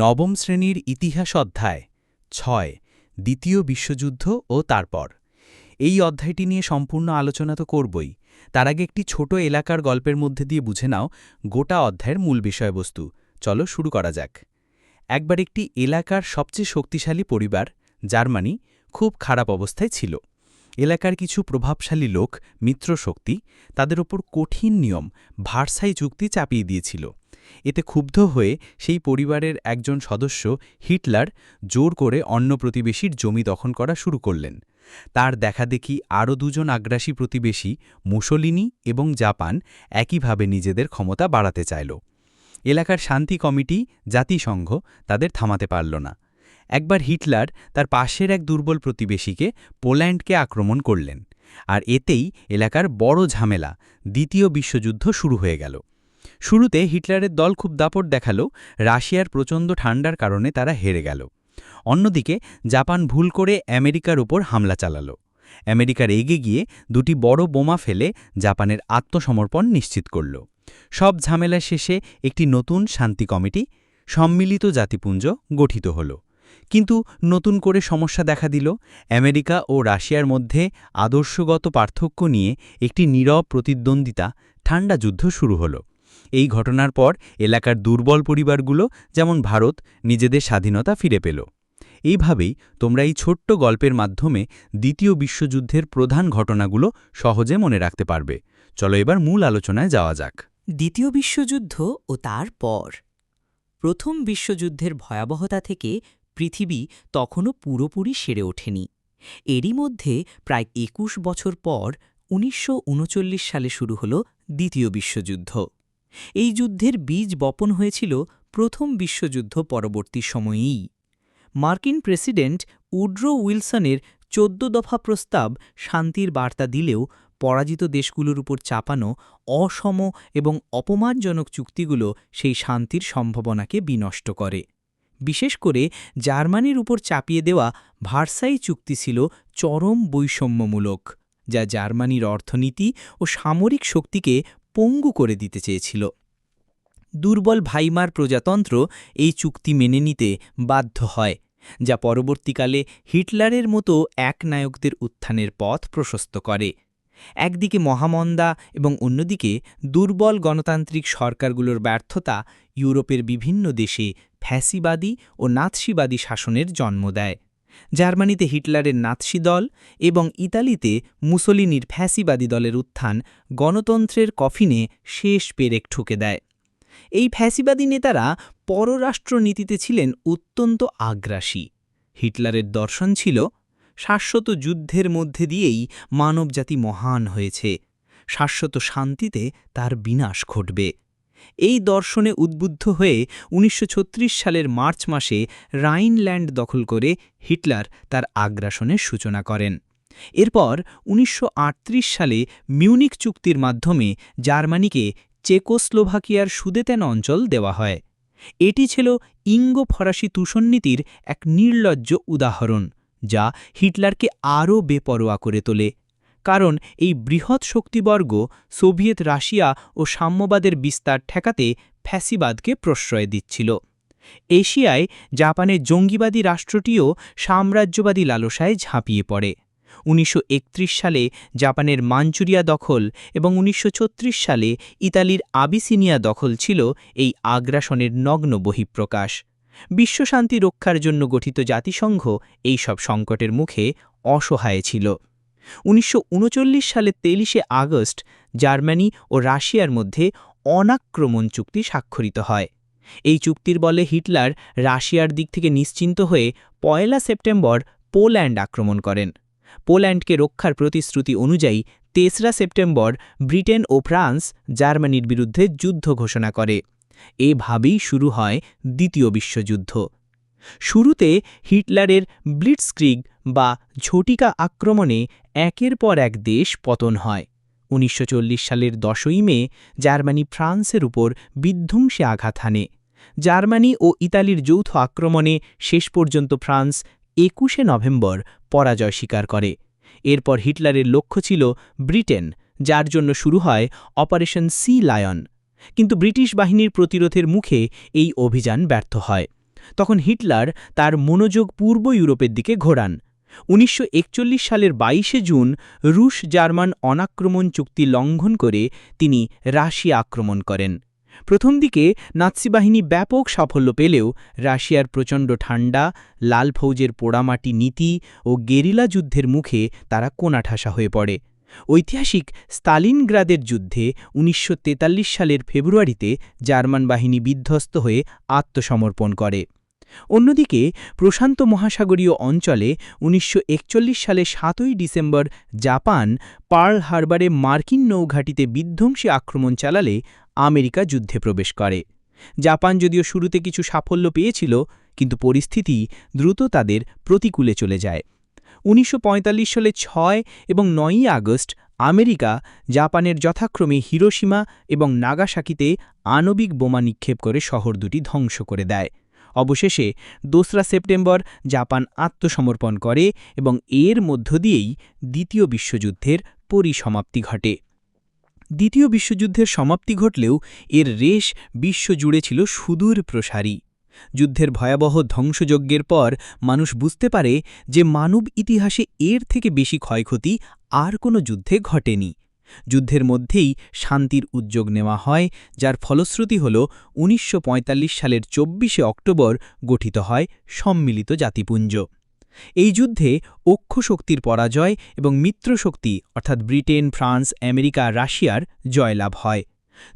নবম শ্রেণির ইতিহাস অধ্যায়, ছয়, দ্বিতীয় বিশ্বযুদ্ধ ও তারপর। এই অধ্যায়টি নিয়ে সম্পূর্ণ আলোচনা তো করবই। তার আগে একটি ছোট এলাকার গল্পের মধ্যে দিয়ে বুঝে নাও গোটা অধ্যায়ের মূল বিষয়বস্তু। চলো শুরু করা যাক। একবার একটি এলাকার সবচেয়ে শক্তিশালী পরিবার, জার্মানি, খুব খারাপ অবস্থায় ছিল। এলাকার কিছু প্রভাবশালী লোক, মিত্রশক্তি, তাদের ওপর কঠিন নিয়ম, ভারসাই চুক্তি চাপিয়ে দিয়েছিল। এতে ক্ষুব্ধ হয়ে সেই পরিবারের একজন সদস্য হিটলার জোর করে অন্য প্রতিবেশীর জমি দখল করা শুরু করলেন। তার দেখাদেখি আরও দুজন আগ্রাসী প্রতিবেশী মুসলিনি এবং জাপান একইভাবে নিজেদের ক্ষমতা বাড়াতে চাইল। এলাকার শান্তি কমিটি, জাতিসংঘ তাদের থামাতে পারল না। একবার হিটলার তার পাশের এক দুর্বল প্রতিবেশীকে পোল্যান্ডকে আক্রমণ করলেন। আর এতেই এলাকার বড় ঝামেলা, দ্বিতীয় বিশ্বযুদ্ধ শুরু হয়ে গেল। শুরুতে হিটলারের দল খুব দাপট দেখাল, রাশিয়ার প্রচণ্ড ঠান্ডার কারণে তারা হেরে গেল। অন্যদিকে, জাপান ভুল করে আমেরিকার উপর হামলা চালালো। আমেরিকার এগে গিয়ে দুটি বড় বোমা ফেলে জাপানের আত্মসমর্পণ নিশ্চিত করল। সব ঝামেলা শেষে একটি নতুন শান্তি কমিটি, সম্মিলিত জাতিপুঞ্জ গঠিত হল। কিন্তু নতুন করে সমস্যা দেখা দিল, আমেরিকা ও রাশিয়ার মধ্যে আদর্শগত পার্থক্য নিয়ে একটি নীরব প্রতিদ্বন্দ্বিতা, ঠান্ডা যুদ্ধ শুরু হলো। এই ঘটনার পর এলাকার দুর্বল পরিবারগুলো, যেমন ভারত, নিজেদের স্বাধীনতা ফিরে পেল। এইভাবেই তোমরা এই ছোট্ট গল্পের মাধ্যমে দ্বিতীয় বিশ্বযুদ্ধের প্রধান ঘটনাগুলো সহজে মনে রাখতে পারবে। চলো এবার মূল আলোচনায় যাওয়া যাক। দ্বিতীয় বিশ্বযুদ্ধ ও তার পর। প্রথম বিশ্বযুদ্ধের ভয়াবহতা থেকে পৃথিবী তখনও পুরোপুরি সেরে ওঠেনি। এরই মধ্যে প্রায় একুশ বছর পর উনিশশো উনচল্লিশ সালে শুরু হল দ্বিতীয় বিশ্বযুদ্ধ। এই যুদ্ধের বীজ বপন হয়েছিল প্রথম বিশ্বযুদ্ধ পরবর্তী সময়েই। মার্কিন প্রেসিডেন্ট উড্রো উইলসনের চোদ্দ দফা প্রস্তাব শান্তির বার্তা দিলেও পরাজিত দেশগুলোর উপর চাপানো অসম এবং অপমানজনক চুক্তিগুলো সেই শান্তির সম্ভাবনাকে বিনষ্ট করে। বিশেষ করে জার্মানির উপর চাপিয়ে দেওয়া ভার্সাই চুক্তি ছিল চরম বৈষম্যমূলক, যা জার্মানির অর্থনীতি ও সামরিক শক্তিকে পঙ্গু করে দিতে চেয়েছিল। দুর্বল ভাইমার প্রজাতন্ত্র এই চুক্তি মেনে নিতে বাধ্য হয়, যা পরবর্তীকালে হিটলারের মতো এক নায়কদের উত্থানের পথ প্রশস্ত করে। একদিকে মহামন্দা এবং অন্যদিকে দুর্বল গণতান্ত্রিক সরকারগুলোর ব্যর্থতা ইউরোপের বিভিন্ন দেশে ফ্যাসিবাদী ও নাৎসিবাদী শাসনের জন্ম দেয়। জার্মানিতে হিটলারের নাৎসি দল এবং ইতালিতে মুসলিনির ফ্যাসিবাদী দলের উত্থান গণতন্ত্রের কফিনে শেষ পেরেক ঠুকে দেয়। এই ফ্যাসিবাদী নেতারা পররাষ্ট্রনীতিতে ছিলেন অত্যন্ত আগ্রাসী। হিটলারের দর্শন ছিল, শাশ্বত যুদ্ধের মধ্যে দিয়েই মানবজাতি মহান হয়েছে, শাশ্বত শান্তিতে তার বিনাশ ঘটবে। এই দর্শনে উদ্বুদ্ধ হয়ে উনিশশো ছত্রিশ সালের মার্চ মাসে রাইনল্যান্ড দখল করে হিটলার তার আগ্রাসনের সূচনা করেন। এরপর উনিশশো আটত্রিশ সালে মিউনিক চুক্তির মাধ্যমে জার্মানিকে চেকোস্লোভাকিয়ার সুদেতেন অঞ্চল দেওয়া হয়। এটি ছিল ইঙ্গো ফরাসি তুষণনীতির এক নির্লজ্জ উদাহরণ, যা হিটলারকে আরও বেপরোয়া করে তোলে। কারণ এই বৃহৎ শক্তিবর্গ সোভিয়েত রাশিয়া ও সাম্যবাদের বিস্তার ঠেকাতে ফ্যাসিবাদকে প্রশ্রয় দিচ্ছিল। এশিয়ায় জাপানের জঙ্গিবাদী রাষ্ট্রটিও সাম্রাজ্যবাদী লালসায় ঝাঁপিয়ে পড়ে। উনিশশো একত্রিশ সালে জাপানের মাঞ্চুরিয়া দখল এবং উনিশশো ছত্রিশ সালে ইতালির আবিসিনিয়া দখল ছিল এই আগ্রাসনের নগ্ন বহিঃপ্রকাশ। বিশ্বশান্তি রক্ষার জন্য গঠিত জাতিসংঘ এই সব সংকটের মুখে অসহায় ছিল। উনিশশো সালে তেইশে আগস্ট জার্মানি ও রাশিয়ার মধ্যে অনাক্রমণ চুক্তি স্বাক্ষরিত হয়। এই চুক্তির বলে হিটলার রাশিয়ার দিক থেকে নিশ্চিন্ত হয়ে পয়লা সেপ্টেম্বর পোল্যান্ড আক্রমণ করেন। পোল্যান্ডকে রক্ষার প্রতিশ্রুতি অনুযায়ী তেসরা সেপ্টেম্বর ব্রিটেন ও ফ্রান্স জার্মানির বিরুদ্ধে যুদ্ধ ঘোষণা করে। এভাবেই শুরু হয় দ্বিতীয় বিশ্বযুদ্ধ। শুরুতে হিটলারের ব্লিটসক্রিগ বা ঝটিকা আক্রমণে একের পর এক দেশ পতন হয়। উনিশশো চল্লিশ সালের দশই মে জার্মানি ফ্রান্সের উপর বিধ্বংসী আঘাত হানে। জার্মানি ও ইতালির যৌথ আক্রমণে শেষ পর্যন্ত ফ্রান্স একুশে নভেম্বর পরাজয় স্বীকার করে। এরপর হিটলারের লক্ষ্য ছিল ব্রিটেন, যার জন্য শুরু হয় অপারেশন সি লায়ন। কিন্তু ব্রিটিশ বাহিনীর প্রতিরোধের মুখে এই অভিযান ব্যর্থ হয়। তখন হিটলার তার মনোযোগ পূর্ব ইউরোপের দিকে ঘোরান। উনিশশো একচল্লিশ সালের বাইশে জুন রুশ জার্মান অনাক্রমণ চুক্তি লঙ্ঘন করে তিনি রাশিয়া আক্রমণ করেন। প্রথম দিকে নাৎসি বাহিনী ব্যাপক সাফল্য পেলেও রাশিয়ার প্রচণ্ড ঠান্ডা লাল ফৌজের পোড়ামাটি নীতি ও গেরিলা যুদ্ধের মুখে তারা কোণাঠাসা হয়ে পড়ে। ঐতিহাসিক স্তালিনগ্রাদের যুদ্ধে উনিশশো তেতাল্লিশ সালের ফেব্রুয়ারিতে জার্মান বাহিনী বিধ্বস্ত হয়ে আত্মসমর্পণ করে। অন্যদিকে, প্রশান্ত মহাসাগরীয় অঞ্চলে উনিশশো একচল্লিশ সালে সাতই ডিসেম্বর জাপান পার্ল হারবারে মার্কিন নৌঘাটিতে বিধ্বংসী আক্রমণ চালালে আমেরিকা যুদ্ধে প্রবেশ করে। জাপান যদিও শুরুতে কিছু সাফল্য পেয়েছিল, কিন্তু পরিস্থিতি দ্রুত তাদের প্রতিকূলে চলে যায়। উনিশশো পঁয়তাল্লিশ সালে ছয় এবং নয়ই আগস্ট আমেরিকা জাপানের যথাক্রমে হিরোসীমা এবং নাগাসাকিতে আণবিক বোমা নিক্ষেপ করে শহর দুটি ধ্বংস করে দেয়। অবশেষে দোসরা সেপ্টেম্বর জাপান আত্মসমর্পণ করে এবং এর মধ্য দিয়েই দ্বিতীয় বিশ্বযুদ্ধের পরিসমাপ্তি ঘটে। দ্বিতীয় বিশ্বযুদ্ধের সমাপ্তি ঘটলেও এর রেশ বিশ্বজুড়ে ছিল সুদূর প্রসারী। যুদ্ধের ভয়াবহ ধ্বংসযজ্ঞের পর মানুষ বুঝতে পারে যে মানব ইতিহাসে এর থেকে বেশি ক্ষয়ক্ষতি আর কোনো যুদ্ধে ঘটেনি। যুদ্ধের মধ্যেই শান্তির উদ্যোগ নেওয়া হয়, যার ফলশ্রুতি হল উনিশশো পঁয়তাল্লিশ সালের চব্বিশে অক্টোবর গঠিত হয় সম্মিলিত জাতিপুঞ্জ। এই যুদ্ধে অক্ষ শক্তির পরাজয় এবং মিত্রশক্তি অর্থাৎ ব্রিটেন, ফ্রান্স, আমেরিকা, রাশিয়ার জয়লাভ হয়।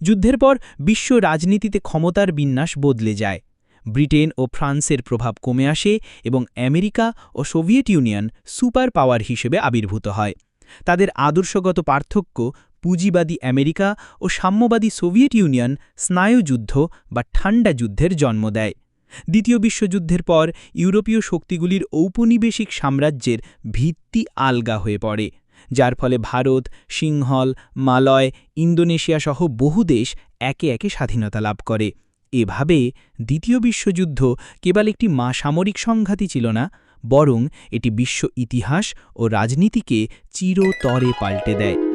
যুদ্ধের পর বিশ্ব রাজনীতিতে ক্ষমতার বিন্যাস বদলে যায়। ব্রিটেন ও ফ্রান্সের প্রভাব কমে আসে এবং আমেরিকা ও সোভিয়েত ইউনিয়ন সুপার পাওয়ার হিসেবে আবির্ভূত হয়। তাদের আদর্শগত পার্থক্য পুঁজিবাদী আমেরিকা ও সাম্যবাদী সোভিয়েত ইউনিয়ন স্নায়ুযুদ্ধ বা ঠান্ডা যুদ্ধের জন্ম দেয়। দ্বিতীয় বিশ্বযুদ্ধের পর ইউরোপীয় শক্তিগুলির ঔপনিবেশিক সাম্রাজ্যের ভিত্তি আলগা হয়ে পড়ে, যার ফলে ভারত, সিংহল, মালয়, ইন্দোনেশিয়া সহ বহু দেশ একে একে স্বাধীনতা লাভ করে। এভাবে দ্বিতীয় বিশ্বযুদ্ধ কেবল একটি মা সামরিক সংঘাতই ছিল না বরং এটি বিশ্ব ইতিহাস ও রাজনীতিকে চিরতরে পাল্টে দেয়।